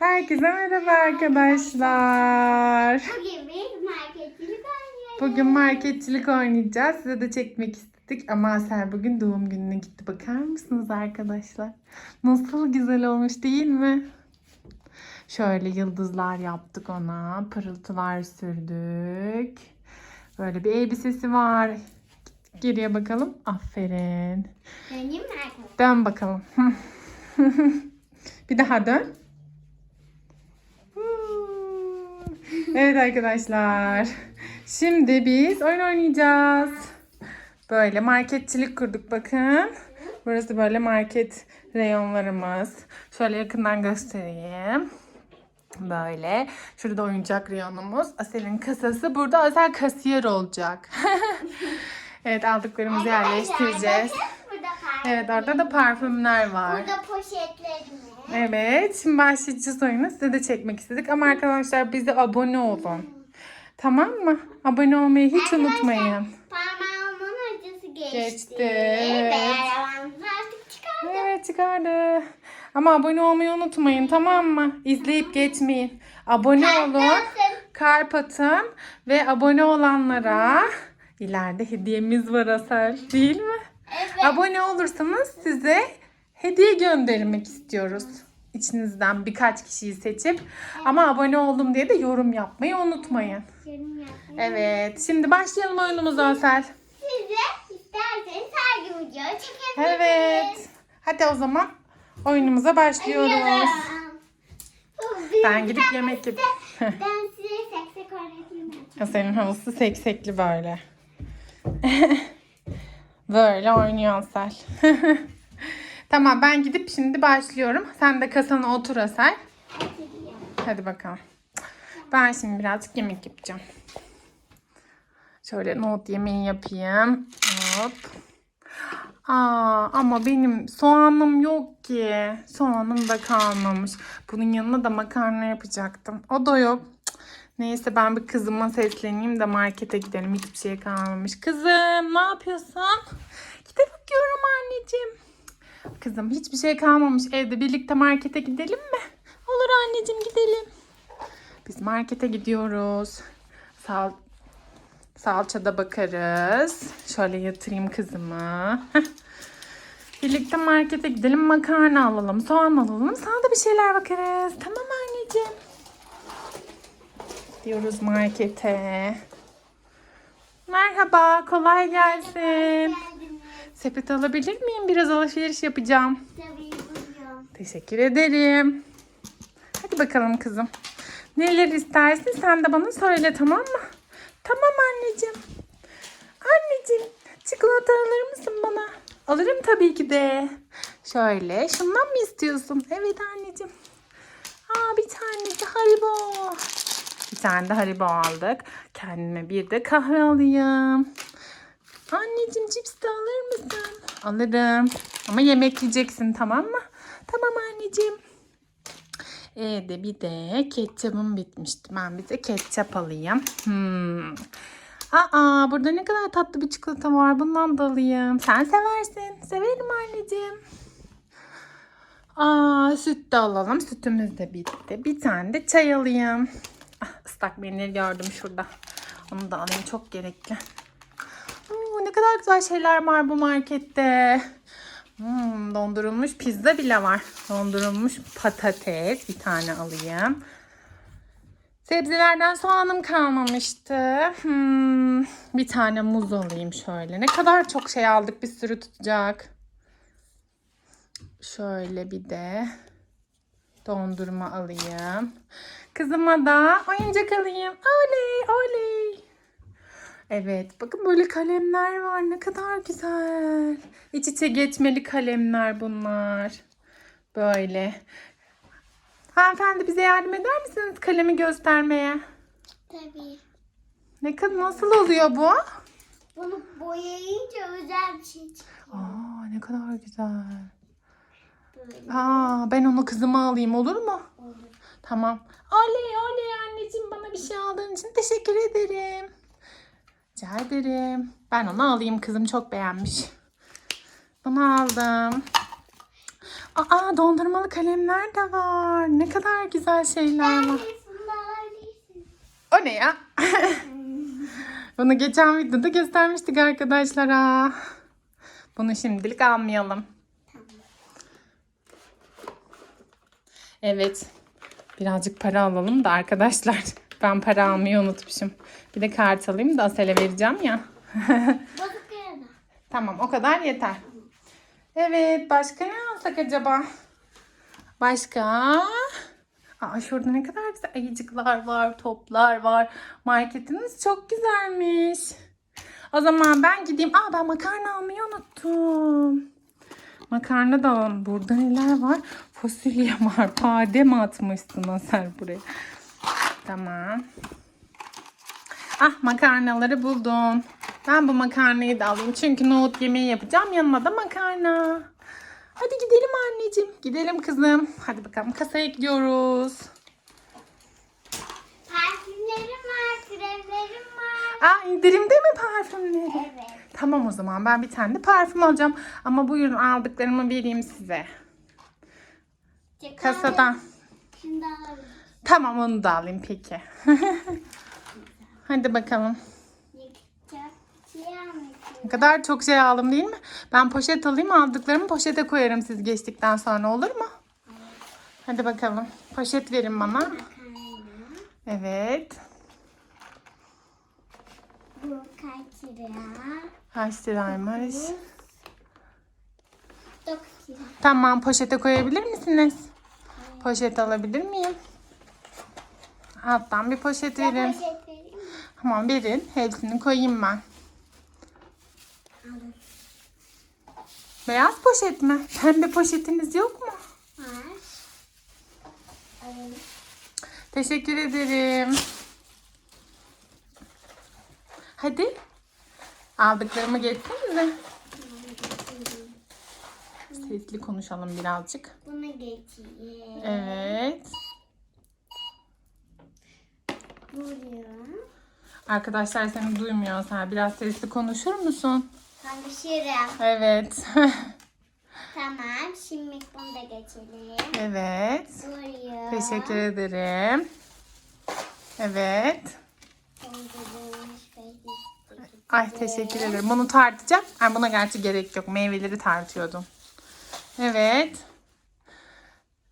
Herkese merhaba arkadaşlar. Bugün biz marketçilik oynuyoruz. Bugün marketçilik oynayacağız. Size de çekmek istedik ama Asel bugün doğum gününe gitti. Bakar mısınız arkadaşlar? Nasıl güzel olmuş değil mi? Şöyle yıldızlar yaptık ona. Pırıltılar sürdük. Böyle bir elbisesi var. Geriye bakalım. Aferin. Benim market. Dön bakalım. bir daha dön. Evet arkadaşlar. Şimdi biz oyun oynayacağız. Böyle marketçilik kurduk bakın. Burası böyle market reyonlarımız. Şöyle yakından göstereyim. Böyle. Şurada oyuncak reyonumuz. Asel'in kasası. Burada Asel kasiyer olacak. evet aldıklarımızı yerleştireceğiz. Evet orada da parfümler var. Burada poşetlerimiz. Evet şimdi başlayacağız oyunu. Size de çekmek istedik. Ama arkadaşlar bize abone olun. Tamam mı? Abone olmayı hiç unutmayın. Parmağımın acısı geçti. Geçti, Ve evet. artık çıkardım. Evet çıkardı. Ama abone olmayı unutmayın tamam mı? İzleyip geçmeyin. Abone olun. Nasıl? Kalp atın. Ve abone olanlara ileride hediyemiz var Asel. Değil mi? Evet. Abone olursanız size hediye göndermek istiyoruz. İçinizden birkaç kişiyi seçip ama abone oldum diye de yorum yapmayı unutmayın. Evet, şimdi başlayalım oyunumuza Asel. Siz de isterseniz her gün video çekebilirsiniz. Evet. Hadi o zaman oyunumuza başlıyoruz. Ben gidip yemek yap. Ben size seksek öğreteyim. Asel'in havası seksekli böyle. böyle oynuyor Asel. tamam ben gidip şimdi başlıyorum. Sen de kasana otur Asel. Hadi bakalım. Ben şimdi birazcık yemek yapacağım. Şöyle nohut yemeği yapayım. Hop. Aa, ama benim soğanım yok ki. Soğanım da kalmamış. Bunun yanına da makarna yapacaktım. O da yok. Neyse ben bir kızıma sesleneyim de markete gidelim. Hiçbir şey kalmamış. Kızım ne yapıyorsun? Kitap okuyorum anneciğim. Kızım hiçbir şey kalmamış. Evde birlikte markete gidelim mi? Olur anneciğim gidelim. Biz markete gidiyoruz. Sal salçada bakarız. Şöyle yatırayım kızımı. Birlikte markete gidelim. Makarna alalım. Soğan alalım. Sana da bir şeyler bakarız. Tamam anneciğim. Gidiyoruz markete. Merhaba. Kolay gelsin. Sepet alabilir miyim? Biraz alışveriş yapacağım. Tabii buyurun. Teşekkür ederim. Hadi bakalım kızım. Neler istersin sen de bana söyle tamam mı? Tamam anneciğim. Anneciğim çikolata alır mısın bana? Alırım tabii ki de. Şöyle şundan mı istiyorsun? Evet anneciğim. Aa bir tane de haribo. Bir tane de haribo aldık. Kendime bir de kahve alayım. Anneciğim cips de alır mısın? Alırım. Ama yemek yiyeceksin tamam mı? Tamam anneciğim. Ee de bir de ketçapım bitmişti. Ben bize ketçap alayım. Hmm. Aa burada ne kadar tatlı bir çikolata var. Bundan da alayım. Sen seversin. Severim anneciğim. Aa süt de alalım. Sütümüz de bitti. Bir tane de çay alayım. Ah, ıslak mendil gördüm şurada. Onu da alayım. Çok gerekli. Kadar güzel şeyler var bu markette. Hmm, dondurulmuş pizza bile var. Dondurulmuş patates bir tane alayım. Sebzelerden soğanım kalmamıştı. Hmm, bir tane muz alayım şöyle. Ne kadar çok şey aldık bir sürü tutacak. Şöyle bir de dondurma alayım. Kızıma da oyuncak alayım. Oley oley. Evet bakın böyle kalemler var. Ne kadar güzel. İç içe geçmeli kalemler bunlar. Böyle. Hanımefendi bize yardım eder misiniz kalemi göstermeye? Tabii. Ne kadar nasıl oluyor bu? Bunu boyayınca özel bir şey çıkıyor. Aa ne kadar güzel. Böyle Aa ben onu kızıma alayım olur mu? olur. Tamam. Oley oley anneciğim bana bir şey aldığın için teşekkür ederim. Rica ederim. Ben onu alayım kızım çok beğenmiş. Bunu aldım. Aa dondurmalı kalemler de var. Ne kadar güzel şeyler var. O ne ya? Bunu geçen videoda göstermiştik arkadaşlara. Bunu şimdilik almayalım. Evet. Birazcık para alalım da arkadaşlar. Ben para almayı unutmuşum. Bir de kart alayım da Asel'e vereceğim ya. Tamam o kadar yeter. Evet başka ne alsak acaba? Başka? Aa şurada ne kadar güzel ayıcıklar var, toplar var. Marketiniz çok güzelmiş. O zaman ben gideyim. Aa ben makarna almayı unuttum. Makarna da alalım. Burada neler var? Fasulye var. Pade mi atmışsın Aser buraya? Tamam. Ah makarnaları buldum. Ben bu makarnayı da alayım. Çünkü nohut yemeği yapacağım. Yanına da makarna. Hadi gidelim anneciğim. Gidelim kızım. Hadi bakalım kasaya gidiyoruz. Parfümlerim var, kremlerim var. Aa indirimde mi parfümleri? Evet. Tamam o zaman ben bir tane de parfüm alacağım. Ama buyurun aldıklarımı vereyim size. Kasadan. Şimdi alabilirim. Tamam onu da alayım peki. Hadi bakalım. Ne kadar çok şey aldım değil mi? Ben poşet alayım aldıklarımı poşete koyarım siz geçtikten sonra olur mu? Hadi bakalım. Poşet verin bana. Evet. Bu kaç lira? Kaç liraymış? 9 lira. Tamam poşete koyabilir misiniz? Poşet alabilir miyim? Alttan bir poşet verin. poşet vereyim mi? Tamam verin. Hepsini koyayım ben. Alın. Beyaz poşet mi? Pembe poşetiniz yok mu? Var. Alın. Teşekkür ederim. Hadi. Aldıklarımı geçsenize. Sesli konuşalım birazcık. Bunu geçeyim. Evet. Buyurun. Arkadaşlar seni duymuyor. Sen biraz sesli konuşur musun? Konuşurum. Evet. Tamam. Şimdi bunu da geçelim. evet. Buyurun. Teşekkür ederim. Evet. Ay teşekkür ederim. Bunu tartacağım. Ay buna gerçi gerek yok. Meyveleri tartıyordum. Evet.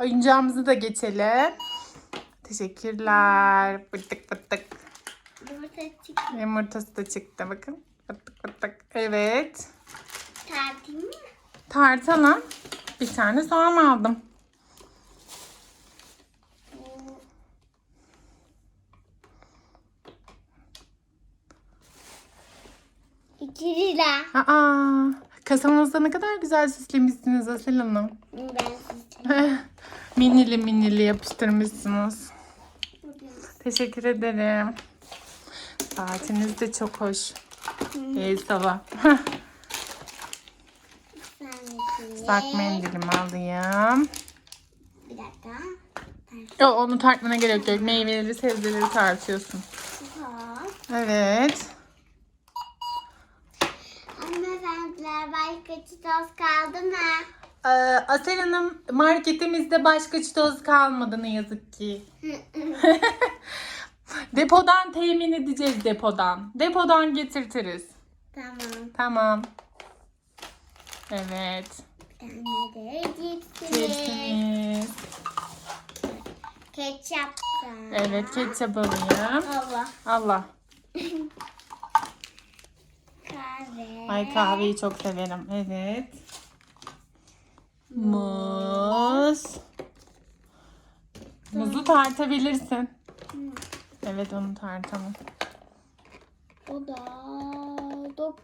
Oyuncağımızı da geçelim. Teşekkürler. Pıttık pıttık. Yumurta çıktı. Yumurtası da çıktı bakın. Pıttık pıttık. Evet. Tartayım mı? Tartalım. Bir tane soğan aldım. İki lira. Aa, kasanızda ne kadar güzel süslemişsiniz Asel Hanım. Ben size minili minili yapıştırmışsınız. Teşekkür ederim. Saatiniz de çok hoş. İyi sabah. Islak mendilimi alayım. Bir dakika. Yok onu tartmana gerek yok. Meyveleri, sebzeleri tartıyorsun. Evet. Hanımefendiler başka çitos kaldı mı? Ee, Asel Hanım marketimizde başka çitoz kalmadı ne yazık ki. depodan temin edeceğiz depodan. Depodan getirtiriz. tamam. Tamam. Evet. Cipsimiz. Ketçap. Evet ketçap alayım. Allah. Allah. Kahve. Ay kahveyi çok severim. Evet. Muz. Muzu tartabilirsin. Evet onu tartalım. O da dok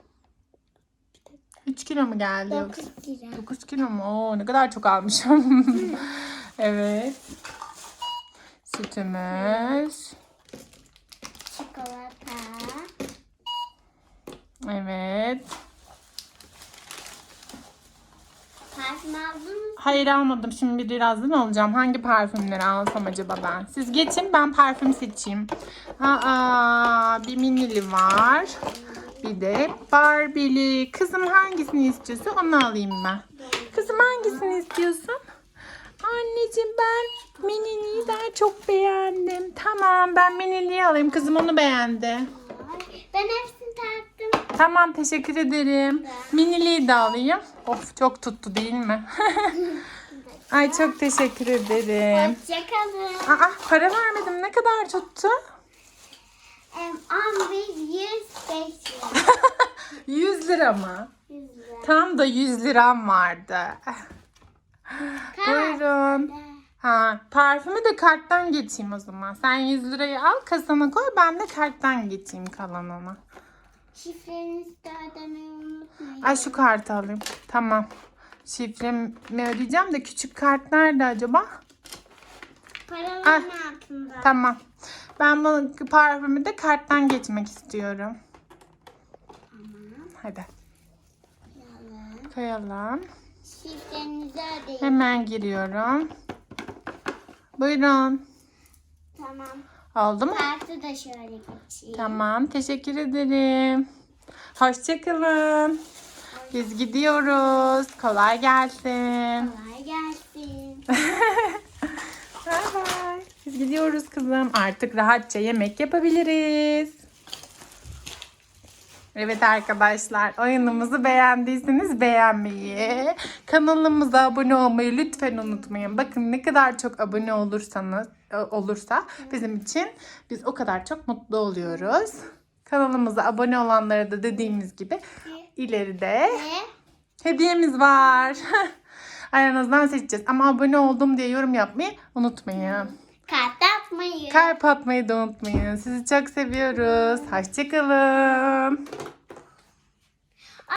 3 kilo mu geldi yoksa? 9 lira. 9 kilo mu? Oo, ne kadar çok almışım. evet. Sütümüz. Çikolata. Evet. Parfüm aldın mı? Hayır almadım. Şimdi birazdan alacağım. Hangi parfümleri alsam acaba ben? Siz geçin ben parfüm seçeyim. Aa, bir minili var. Bir de Barbie'li. Kızım hangisini istiyorsun onu alayım ben. Kızım hangisini istiyorsun? Anneciğim ben miniliği daha çok beğendim. Tamam ben miniliği alayım. Kızım onu beğendi. Ben taktım. Tamam teşekkür ederim. Miniliği de alayım. Of çok tuttu değil mi? Ay çok teşekkür ederim. Hoşçakalın. Aa para vermedim. Ne kadar tuttu? Um, 11, 105 100 lira mı? lira. Tam da 100 liram vardı. Buyurun. Ha, parfümü de karttan geçeyim o zaman. Sen 100 lirayı al kasana koy ben de karttan geçeyim kalanına. Şifrenizi de ödemeyi unutmayın. Ay şu kartı alayım. Tamam. Şifremi ödeyeceğim de küçük kart nerede acaba? Paraların altında. Tamam. Ben bu parfümü de karttan geçmek istiyorum. Hadi Yalan. koyalım. Şifrenizi ödeyin. Hemen giriyorum. Buyurun. Tamam. Oldu mu? Kartı da şöyle geçeyim. Tamam. Teşekkür ederim. Hoşçakalın. Biz gidiyoruz. Kolay gelsin. Kolay gelsin. Bay bay. Biz gidiyoruz kızım. Artık rahatça yemek yapabiliriz. Evet arkadaşlar oyunumuzu beğendiyseniz beğenmeyi, kanalımıza abone olmayı lütfen unutmayın. Bakın ne kadar çok abone olursanız e, olursa bizim için biz o kadar çok mutlu oluyoruz. Kanalımıza abone olanlara da dediğimiz gibi ileride hediyemiz var. Aranızdan seçeceğiz ama abone oldum diye yorum yapmayı unutmayın. kart atmayı. Kalp atmayı da unutmayın. Sizi çok seviyoruz. Hoşçakalın.